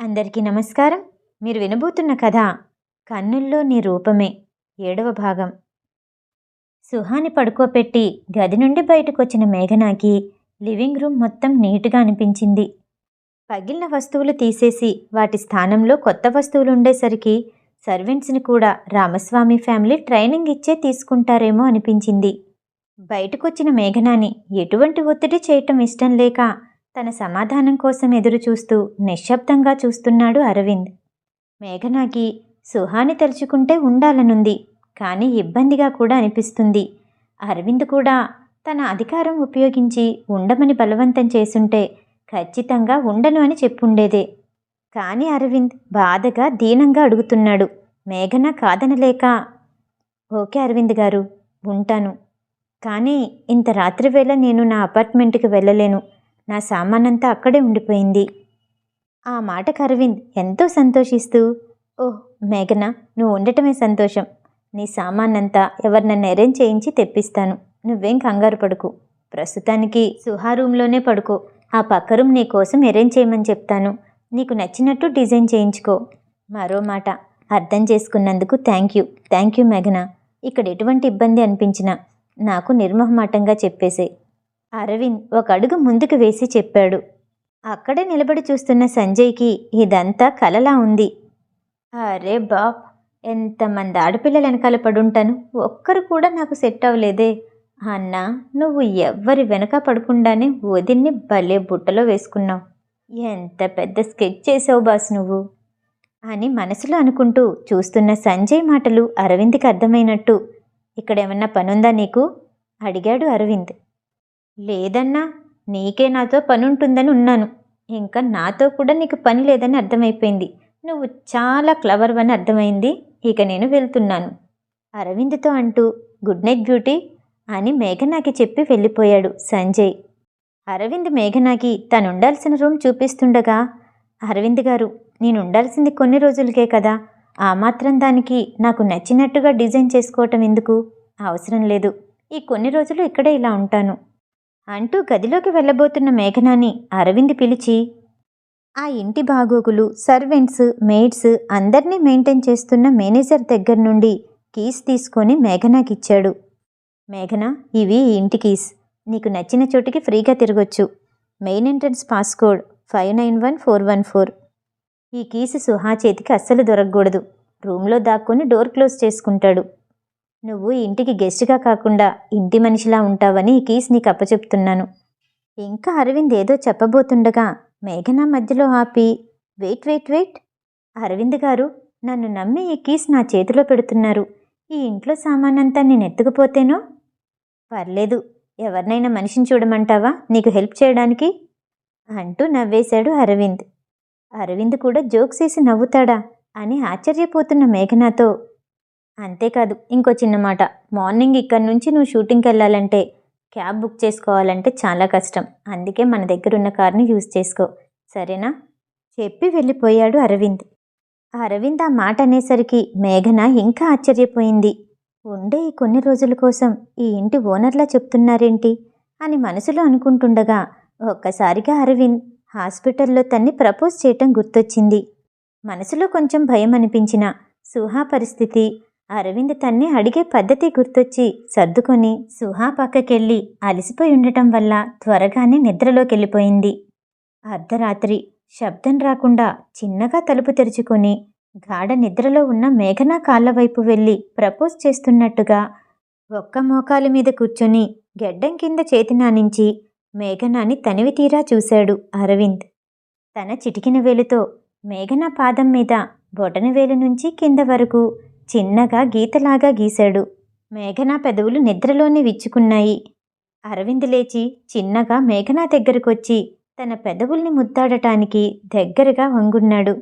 అందరికీ నమస్కారం. మీరు వినబోతున్న కథ కన్నుల్లో నీ రూపమే. ఏడవ భాగం. సుహాని పడుకోపెట్టి గది నుండి బయటకొచ్చిన మేఘనాకి లివింగ్ రూమ్ మొత్తం నీట్గా అనిపించింది. పగిలిన వస్తువులు తీసేసి వాటి స్థానంలో కొత్త వస్తువులు ఉండేసరికి సర్వెంట్స్ని కూడా రామస్వామి ఫ్యామిలీ ట్రైనింగ్ ఇచ్చే తీసుకుంటారేమో అనిపించింది. బయటకొచ్చిన మేఘనాని ఎటువంటి ఒత్తిడి చేయటం ఇష్టం లేక తన సమాధానం కోసం ఎదురు చూస్తూ నిశ్శబ్దంగా చూస్తున్నాడు అరవింద్. మేఘనాకి సుహాని తలుచుకుంటే ఉండాలనుంది కానీ ఇబ్బందిగా కూడా అనిపిస్తుంది. అరవింద్ కూడా తన అధికారం ఉపయోగించి ఉండమని బలవంతం చేసుంటే ఖచ్చితంగా ఉండను అని చెప్పుండేదే. కానీ అరవింద్ బాధగా దీనంగా అడుగుతున్నాడు. మేఘన కాదనలేక ఓకే అరవింద్ గారు ఉంటాను. కానీ ఇంత రాత్రివేళ నేను నా అపార్ట్మెంట్కి వెళ్ళలేను. నా సామానంతా అక్కడే ఉండిపోయింది. ఆ మాటకు అరవింద్ ఎంతో సంతోషిస్తూ ఓహ్ మేఘన నువ్వు ఉండటమే సంతోషం. నీ సామానంతా ఎవరినన్ను అరేంజ్ చేయించి తెప్పిస్తాను. నువ్వేం కంగారు పడుకు. ప్రస్తుతానికి సుహా రూమ్లోనే పడుకో. ఆ పక్క రూమ్ నీ కోసం అరేంజ్ చేయమని చెప్తాను. నీకు నచ్చినట్టు డిజైన్ చేయించుకో. మరో మాట. అర్థం చేసుకున్నందుకు థ్యాంక్ యూ. థ్యాంక్ యూ మేఘన. ఇక్కడ ఎటువంటి ఇబ్బంది అనిపించినా నాకు నిర్మహమాటంగా చెప్పేసే అరవింద్ ఒక అడుగు ముందుకు వేసి చెప్పాడు. అక్కడే నిలబడి చూస్తున్న సంజయ్కి ఇదంతా కలలా ఉంది. అరే బాప్ ఎంతమంది ఆడపిల్లలు వెనకాల పడుంటాను? ఒక్కరు కూడా నాకు సెట్ అవ్వలేదే. అన్న నువ్వు ఎవ్వరి వెనక పడకుండానే వదిన్ని భలే బుట్టలో వేసుకున్నావు. ఎంత పెద్ద స్కెచ్ చేసావు బాస్ నువ్వు? అని మనసులో అనుకుంటూ చూస్తున్న సంజయ్ మాటలు అరవింద్కి అర్థమైనట్టు. ఇక్కడేమన్నా పనుందా నీకు? అడిగాడు అరవింద్. లేదన్నా నీకే నాతో పనుంటుందని ఉన్నాను. ఇంకా నాతో కూడా నీకు పని లేదని అర్థమైపోయింది. నువ్వు చాలా క్లవర్ అని అర్థమైంది. ఇక నేను వెళ్తున్నాను. అరవింద్తో అంటూ గుడ్ నైట్ బ్యూటీ అని మేఘనాకి చెప్పి వెళ్ళిపోయాడు సంజయ్. అరవింద్ మేఘనాకి తను ఉండాల్సిన రూమ్ చూపిస్తుండగా అరవింద్ గారు నేను ఉండాల్సింది కొన్ని రోజులకే కదా. ఆ మాత్రం దానికి నాకు నచ్చినట్టుగా డిజైన్ చేసుకోవటం ఎందుకు? అవసరం లేదు. ఈ కొన్ని రోజులు ఇక్కడే ఇలా ఉంటాను. అంటూ గదిలోకి వెళ్ళబోతున్న మేఘనాని అరవింద్ పిలిచి ఆ ఇంటి బాగోగులు సర్వెంట్స్ మెయిడ్స్ అందరినీ మెయింటైన్ చేస్తున్న మేనేజర్ దగ్గర నుండి కీస్ తీసుకొని మేఘనాకిచ్చాడు. మేఘన ఇవి ఈ ఇంటి కీస్. నీకు నచ్చిన చోటికి ఫ్రీగా తిరగొచ్చు. Main entrance passcode five nine one four one four. ఈ కీస్ సుహా చేతికి అస్సలు దొరకకూడదు. రూమ్లో దాక్కుని డోర్ క్లోజ్ చేసుకుంటాడు. నువ్వు ఇంటికి గెస్ట్గా కాకుండా ఇంటి మనిషిలా ఉంటావని ఈ కీస్ నీకు అప్పచెప్తున్నాను. ఇంకా అరవింద్ ఏదో చెప్పబోతుండగా మేఘన మధ్యలో ఆపి వెయిట్ వెయిట్ వెయిట్. అరవింద్ గారు నన్ను నమ్మి ఈ కీస్ నా చేతిలో పెడుతున్నారు. ఈ ఇంట్లో సామానంతా నేను ఎత్తుకుపోతేనో? పర్లేదు. ఎవరినైనా మనిషిని చూడమంటావా? నీకు హెల్ప్ చేయడానికి? అంటూ నవ్వేశాడు అరవింద్. అరవింద్ కూడా జోక్స్ వేసి నవ్వుతాడా? అని ఆశ్చర్యపోతున్న మేఘనాతో అంతేకాదు ఇంకో చిన్న మాట. మార్నింగ్ ఇక్కడి నుంచి నువ్వు షూటింగ్కి వెళ్ళాలంటే క్యాబ్ బుక్ చేసుకోవాలంటే చాలా కష్టం. అందుకే మన దగ్గర ఉన్న కార్ని యూజ్ చేసుకో. సరేనా? చెప్పి వెళ్ళిపోయాడు అరవింద్. అరవింద్ ఆ మాట అనేసరికి మేఘన ఇంకా ఆశ్చర్యపోయింది. ఉండే ఈ కొన్ని రోజుల కోసం ఈ ఇంటి ఓనర్లా చెప్తున్నారేంటి? అని మనసులో అనుకుంటుండగా ఒక్కసారిగా అరవింద్ హాస్పిటల్లో తన్ని ప్రపోజ్ చేయటం గుర్తొచ్చింది. మనసులో కొంచెం భయం అనిపించిన సుహా పరిస్థితి అరవింద్ తన్ని అడిగే పద్ధతి గుర్తొచ్చి సర్దుకొని సుహా పక్కకెళ్ళి అలసిపోయి ఉండటం వల్ల త్వరగానే నిద్రలోకెళ్ళిపోయింది. అర్ధరాత్రి శబ్దం రాకుండా చిన్నగా తలుపు తెరుచుకొని గాఢ నిద్రలో ఉన్న మేఘనా కాళ్ళ వైపు వెళ్ళి ప్రపోజ్ చేస్తున్నట్టుగా ఒక్క మోకాలి మీద కూర్చొని గెడ్డం కింద చేతి నానించి మేఘనాని తనివి తీరా చూశాడు అరవింద్. తన చిటికిన వేలుతో మేఘన పాదం మీద బొటన వేలు నుంచి కింద వరకు చిన్నగా గీతలాగా గీశాడు. మేఘనా పెదవులు నిద్రలోనే విచ్చుకున్నాయి. అరవింద్ లేచి చిన్నగా మేఘనా దగ్గరకొచ్చి తన పెదవుల్ని ముద్దాడటానికి దగ్గరగా వంగున్నాడు.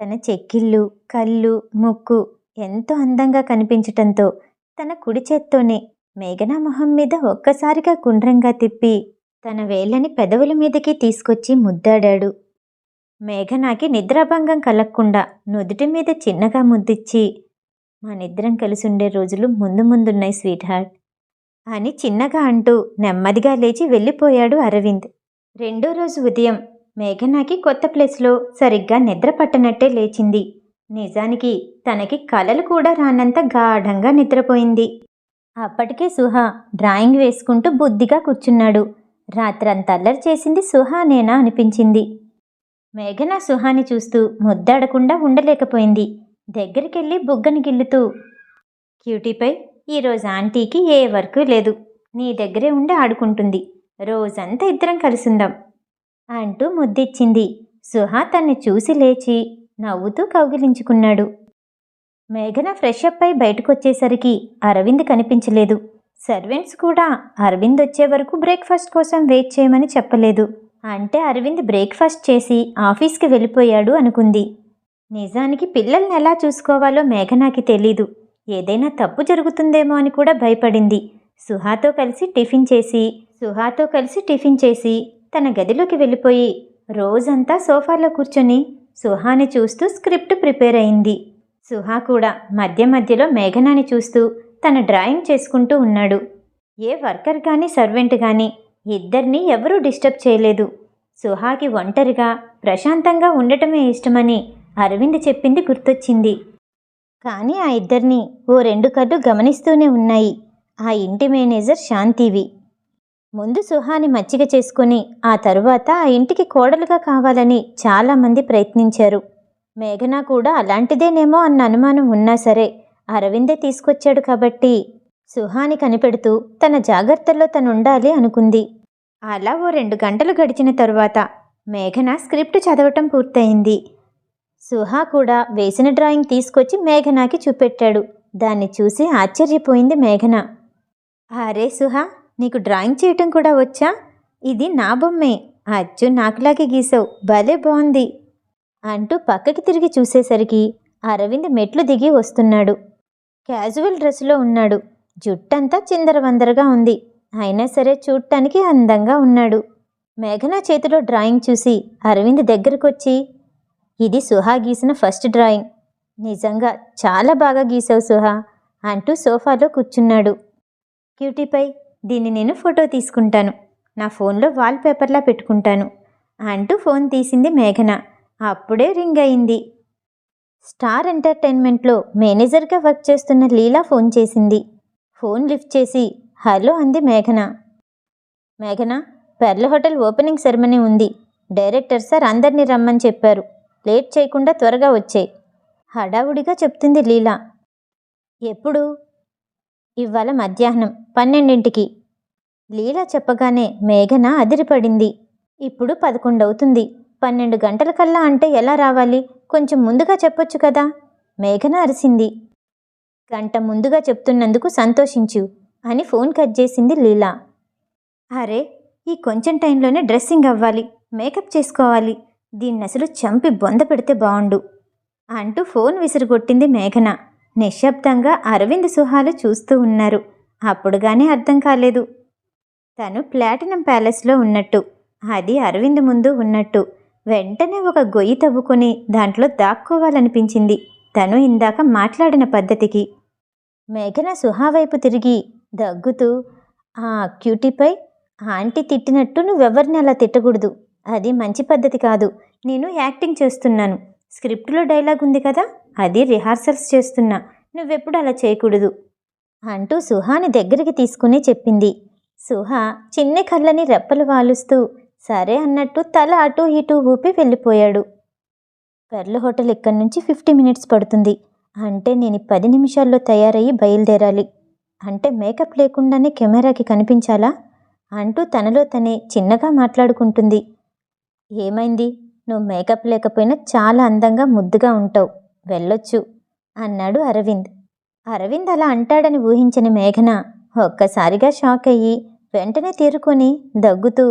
తన చెక్కిళ్ళు కళ్ళు ముక్కు ఎంతో అందంగా కనిపించటంతో తన కుడి చేత్తోనే మేఘనా మొహం మీద ఒక్కసారిగా గుండ్రంగా తిప్పి తన వేళ్ళని పెదవుల మీదకి తీసుకొచ్చి ముద్దాడాడు. మేఘనాకి నిద్రాభంగం కలగకుండా నుదుటి మీద చిన్నగా ముద్దిచ్చి మనిద్దరం కలిసి ఉండే రోజులు ముందు ముందున్నాయి స్వీట్ హార్ట్ అని చిన్నగా అంటూ నెమ్మదిగా లేచి వెళ్ళిపోయాడు అరవింద్. రెండో రోజు ఉదయం మేఘనాకి కొత్త ప్లేస్లో సరిగ్గా నిద్ర పట్టనట్టే లేచింది. నిజానికి తనకి కలలు కూడా రానంత గాఢంగా నిద్రపోయింది. అప్పటికే సుహా డ్రాయింగ్ వేసుకుంటూ బుద్ధిగా కూర్చున్నాడు. రాత్రంతా అల్లరి చేసింది సుహానేనా అనిపించింది. మేఘన సుహాని చూస్తూ ముద్దాడకుండా ఉండలేకపోయింది. దగ్గరికెళ్ళి బుగ్గని గిల్లుతూ క్యూటీపై ఈరోజు ఆంటీకి ఏ వర్క్ లేదు. నీ దగ్గరే ఉండి ఆడుకుంటుంది. రోజంతా ఇద్దరం కలిసిందాం అంటూ ముద్దిచ్చింది. సుహా తన్ని చూసి లేచి నవ్వుతూ కౌగిలించుకున్నాడు. మేఘన ఫ్రెష్ అప్ అయి బయటకొచ్చేసరికి అరవింద్ కనిపించలేదు. సర్వెంట్స్ కూడా అరవింద్ వచ్చే వరకు బ్రేక్ఫాస్ట్ కోసం వెయిట్ చేయమని చెప్పలేదు. అంటే అరవింద్ బ్రేక్ఫాస్ట్ చేసి ఆఫీస్కి వెళ్ళిపోయాడు అనుకుంది. నిజానికి పిల్లల్ని ఎలా చూసుకోవాలో మేఘనాకి తెలీదు. ఏదైనా తప్పు జరుగుతుందేమో అని కూడా భయపడింది. సుహాతో కలిసి టిఫిన్ చేసి సుహాతో కలిసి టిఫిన్ చేసి తన గదిలోకి వెళ్ళిపోయి రోజంతా సోఫాలో కూర్చొని సుహాని చూస్తూ స్క్రిప్ట్ ప్రిపేర్ అయింది. సుహా కూడా మధ్య మధ్యలో మేఘనాని చూస్తూ తన డ్రాయింగ్ చేసుకుంటూ ఉన్నాడు. ఏ వర్కర్ కానీ సర్వెంట్ కానీ ఇద్దరిని ఎవరూ డిస్టర్బ్ చేయలేదు. సుహాకి ఒంటరిగా ప్రశాంతంగా ఉండటమే ఇష్టమని అరవింద్ చెప్పింది గుర్తొచ్చింది. కానీ ఆ ఇద్దరిని ఓ రెండు కళ్ళు గమనిస్తూనే ఉన్నాయి. ఆ ఇంటి మేనేజర్ శాంతివి. ముందు సుహాని మచ్చిక చేసుకుని ఆ తరువాత ఆ ఇంటికి కోడలుగా కావాలని చాలామంది ప్రయత్నించారు. మేఘన కూడా అలాంటిదేనేమో అన్న అనుమానం ఉన్నా సరే అరవిందే తీసుకొచ్చాడు కాబట్టి సుహాని కనిపెడుతూ తన జాగ్రత్తల్లో తను ఉండాలి అనుకుంది. అలా ఓ రెండు గంటలు గడిచిన తరువాత మేఘన స్క్రిప్ట్ చదవటం పూర్తయింది. సుహా కూడా వేసిన డ్రాయింగ్ తీసుకొచ్చి మేఘనాకి చూపెట్టాడు. దాన్ని చూసి ఆశ్చర్యపోయింది మేఘన. అరే సుహా నీకు డ్రాయింగ్ చేయటం కూడా వచ్చా? ఇది నా బొమ్మే. అచ్చు నాకులాగే గీసావు. భలే బాగుంది అంటూ పక్కకి తిరిగి చూసేసరికి అరవింద్ మెట్లు దిగి వస్తున్నాడు. క్యాజువల్ డ్రెస్సులో ఉన్నాడు. జుట్టంతా చిందరవందరగా ఉంది. అయినా సరే చూడటానికి అందంగా ఉన్నాడు. మేఘన చేతిలో డ్రాయింగ్ చూసి అరవింద్ దగ్గరకొచ్చి ఇది సుహా గీసిన ఫస్ట్ డ్రాయింగ్. నిజంగా చాలా బాగా గీసావు సుహా అంటూ సోఫాలో కూర్చున్నాడు. క్యూటీపై దీన్ని నేను ఫోటో తీసుకుంటాను. నా ఫోన్లో వాల్ పేపర్లా పెట్టుకుంటాను అంటూ ఫోన్ తీసింది మేఘన. అప్పుడే రింగ్ అయింది. స్టార్ ఎంటర్టైన్మెంట్లో మేనేజర్గా వర్క్ చేస్తున్న లీలా ఫోన్ చేసింది. ఫోన్ లిఫ్ట్ చేసి హలో అంది మేఘన. మేఘన పెర్ల హోటల్ ఓపెనింగ్ సెరమనీ ఉంది. డైరెక్టర్ సార్ అందరినీ రమ్మని చెప్పారు. లేట్ చేయకుండా త్వరగా వచ్చాయి హడావుడిగా చెప్తుంది లీలా. ఎప్పుడు? ఇవాళ మధ్యాహ్నం పన్నెండింటికి. లీలా చెప్పగానే మేఘన అదిరిపడింది. ఇప్పుడు పదకొండవుతుంది. పన్నెండు గంటల కల్లా అంటే ఎలా రావాలి? కొంచెం ముందుగా చెప్పొచ్చు కదా? మేఘన అరిసింది. గంట ముందుగా చెప్తున్నందుకు సంతోషించు అని ఫోన్ కట్ చేసింది లీలా. అరే ఈ కొంచెం టైంలోనే డ్రెస్సింగ్ అవ్వాలి. మేకప్ చేసుకోవాలి. దీన్ని అసలు చంపి బొంద పెడితే బాగుండు అంటూ ఫోన్ విసిరుగొట్టింది మేఘన. నిశ్శబ్దంగా అరవింద్ సుహాలు చూస్తూ ఉన్నారు. అప్పుడుగానే అర్థం కాలేదు. తను ప్లాటినం ప్యాలెస్లో ఉన్నట్టు అది అరవింద్ ముందు ఉన్నట్టు వెంటనే ఒక గొయ్యి తవ్వుకొని దాంట్లో దాక్కోవాలనిపించింది తను ఇందాక మాట్లాడిన పద్ధతికి. మేఘన సుహా వైపు తిరిగి దగ్గుతూ ఆ క్యూటీపై ఆంటీ తిట్టినట్టు నువ్వెవరిని అలా తిట్టకూడదు. అది మంచి పద్ధతి కాదు. నేను యాక్టింగ్ చేస్తున్నాను. స్క్రిప్ట్లో డైలాగ్ ఉంది కదా అది రిహార్సల్స్ చేస్తున్నా. నువ్వెప్పుడు అలా చేయకూడదు. అంటూ సుహాని దగ్గరికి తీసుకుని చెప్పింది. సుహా చిన్న కళ్ళని రెప్పలు వాలుస్తూ సరే అన్నట్టు తల అటూ ఇటూ ఊపి వెళ్ళిపోయాడు. పెర్ల హోటల్ ఇక్కడి నుంచి ఫిఫ్టీ మినిట్స్ పడుతుంది. అంటే నేను పది నిమిషాల్లో తయారయ్యి బయలుదేరాలి. అంటే మేకప్ లేకుండానే కెమెరాకి కనిపించాలా? అంటూ తనలో తనే చిన్నగా మాట్లాడుకుంటుంది. ఏమైంది? నువ్వు మేకప్ లేకపోయినా చాలా అందంగా ముద్దుగా ఉంటావు. వెళ్ళొచ్చు అన్నాడు అరవింద్. అరవింద్ అలా అంటాడని ఊహించని మేఘన ఒక్కసారిగా షాక్ అయ్యి వెంటనే తీరుకొని దగ్గుతూ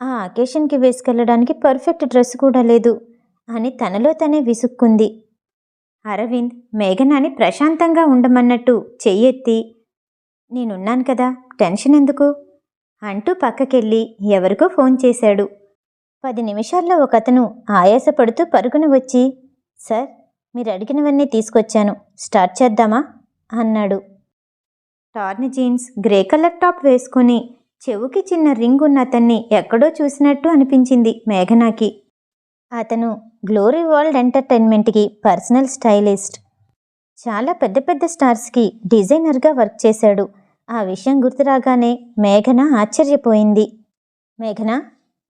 ఆ అకేషన్కి వేసుకెళ్ళడానికి పర్ఫెక్ట్ డ్రెస్ కూడా లేదు అని తనలో తనే విసుక్కుంది. అరవింద్ మేఘనాని ప్రశాంతంగా ఉండమన్నట్టు చెయ్యెత్తి నేనున్నాను కదా టెన్షన్ ఎందుకు? అంటూ పక్కకెళ్ళి ఎవరికో ఫోన్ చేశాడు. పది నిమిషాల్లో ఒకతను ఆయాసపడుతూ పరుగున వచ్చి సార్ మీరు అడిగినవన్నీ తీసుకొచ్చాను. స్టార్ట్ చేద్దామా? అన్నాడు. Torn jeans grey colour top వేసుకొని చెవుకి చిన్న రింగ్ ఉన్న అతన్ని ఎక్కడో చూసినట్టు అనిపించింది మేఘనాకి. అతను గ్లోరీ వరల్డ్ ఎంటర్టైన్మెంట్కి పర్సనల్ స్టైలిస్ట్. చాలా పెద్ద పెద్ద స్టార్స్కి డిజైనర్గా వర్క్ చేశాడు. ఆ విషయం గుర్తురాగానే మేఘన ఆశ్చర్యపోయింది. మేఘన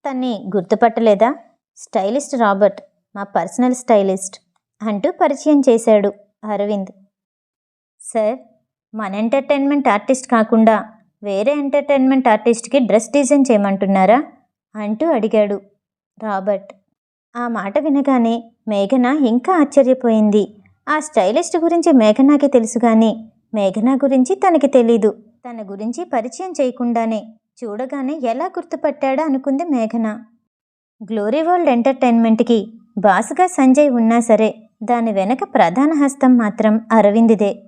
తన్ని గుర్తుపట్టలేదా? స్టైలిస్ట్ రాబర్ట్ మా పర్సనల్ స్టైలిస్ట్ అంటూ పరిచయం చేశాడు అరవింద్. సార్ మన ఎంటర్టైన్మెంట్ ఆర్టిస్ట్ కాకుండా వేరే ఎంటర్టైన్మెంట్ ఆర్టిస్ట్కి డ్రెస్ డిజైన్ చేయమంటున్నారా? అంటూ అడిగాడు రాబర్ట్. ఆ మాట వినగానే మేఘన ఇంకా ఆశ్చర్యపోయింది. ఆ స్టైలిస్ట్ గురించి మేఘనాకి తెలుసు కానీ మేఘన గురించి తనకి తెలీదు. తన గురించి పరిచయం చేయకుండానే చూడగానే ఎలా గుర్తుపట్టాడా అనుకుంది మేఘన. గ్లోరీ వరల్డ్ ఎంటర్టైన్మెంట్కి బాసుగా సంజయ్ ఉన్నా సరే దాని వెనక ప్రధాన హస్తం మాత్రం అరవింద్దే.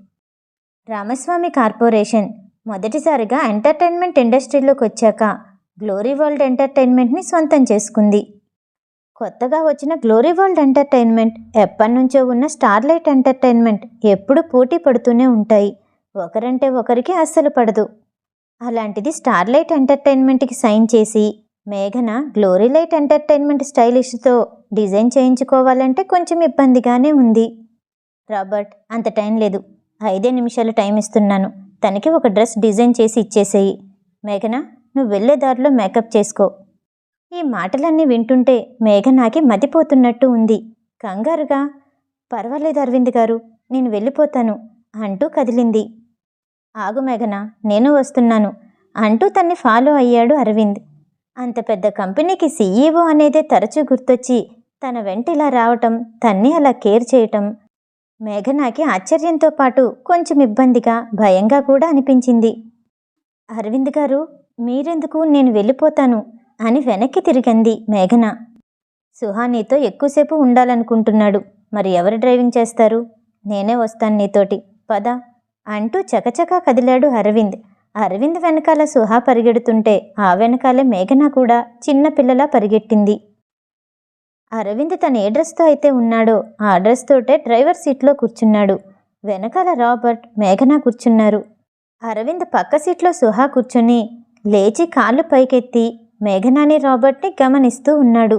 రామస్వామి కార్పొరేషన్ మొదటిసారిగా ఎంటర్టైన్మెంట్ ఇండస్ట్రీలోకి వచ్చాక గ్లోరీ వరల్డ్ ఎంటర్టైన్మెంట్ని సొంతం చేసుకుంది. కొత్తగా వచ్చిన గ్లోరీ వరల్డ్ ఎంటర్టైన్మెంట్ ఎప్పటి నుంచో ఉన్న స్టార్లైట్ ఎంటర్టైన్మెంట్ ఎప్పుడు పోటీ పడుతూనే ఉంటాయి. ఒకరంటే ఒకరికి అస్సలు పడదు. అలాంటిది స్టార్లైట్ ఎంటర్టైన్మెంట్కి సైన్ చేసి మేఘన గ్లోరీ లైట్ ఎంటర్టైన్మెంట్ స్టైలిష్తో డిజైన్ చేయించుకోవాలంటే కొంచెం ఇబ్బందిగానే ఉంది. రాబర్ట్ అంత టైం లేదు. ఐదే నిమిషాలు టైం ఇస్తున్నాను. తనకి ఒక డ్రెస్ డిజైన్ చేసి ఇచ్చేసేయి. మేఘన నువ్వు వెళ్ళే దారిలో మేకప్ చేసుకో. ఈ మాటలన్నీ వింటుంటే మేఘనాకి మతిపోతున్నట్టు ఉంది. కంగారుగా పర్వాలేదు అరవింద్ గారు నేను వెళ్ళిపోతాను అంటూ కదిలింది. ఆగు మేఘన నేను వస్తున్నాను అంటూ తన్ని ఫాలో అయ్యాడు అరవింద్. అంత పెద్ద కంపెనీకి సీఈఓ అనేదే తరచూ గుర్తొచ్చి తన వెంట ఇలా రావటం తన్ని అలా కేర్ చేయటం మేఘనాకి ఆశ్చర్యంతో పాటు కొంచెం ఇబ్బందిగా భయంగా కూడా అనిపించింది. అరవింద్ గారు మీరెందుకు నేను వెళ్ళిపోతాను అని వెనక్కి తిరిగింది మేఘన. సుహానీతో ఎక్కువసేపు ఉండాలనుకుంటున్నాడు మరి ఎవరు డ్రైవింగ్ చేస్తారు? నేనే వస్తాను నీతోటి. పద. అంటూ చకచకా కదిలాడు అరవింద్. అరవింద్ వెనకాల సుహా పరిగెడుతుంటే ఆ వెనకాలే మేఘన కూడా చిన్న పిల్లలా పరిగెట్టింది. అరవింద్ తన ఏ డ్రెస్తో అయితే ఉన్నాడో ఆ డ్రెస్ తోటే డ్రైవర్ సీట్లో కూర్చున్నాడు. వెనకాల రాబర్ట్ మేఘన కూర్చున్నారు. అరవింద్ పక్క సీట్లో సుహా కూర్చుని లేచి కాళ్ళు పైకెత్తి మేఘనాని రాబర్ట్ని గమనిస్తూ ఉన్నాడు.